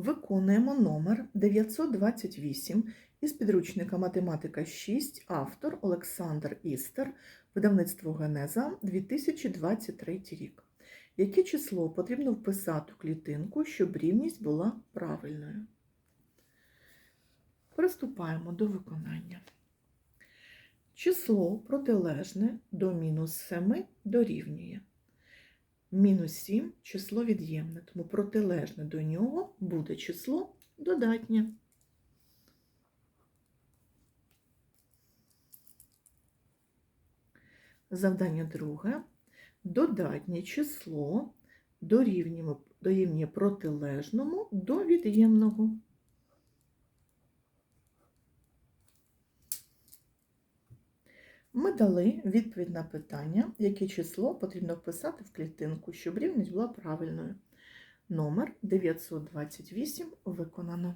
Виконуємо номер 928 із підручника Математика 6, автор Олександр Істер, видавництво Генеза 2023 рік. Яке число потрібно вписати у клітинку, щоб рівність була правильною? Приступаємо до виконання. Число протилежне до мінус 7 дорівнює. Мінус 7 число від'ємне, тому протилежне до нього буде число додатнє. Завдання друге. Додатнє число дорівнює, протилежному до від'ємного. Ми дали відповідь на питання, яке число потрібно вписати в клітинку, щоб рівність була правильною. Номер 928 виконано.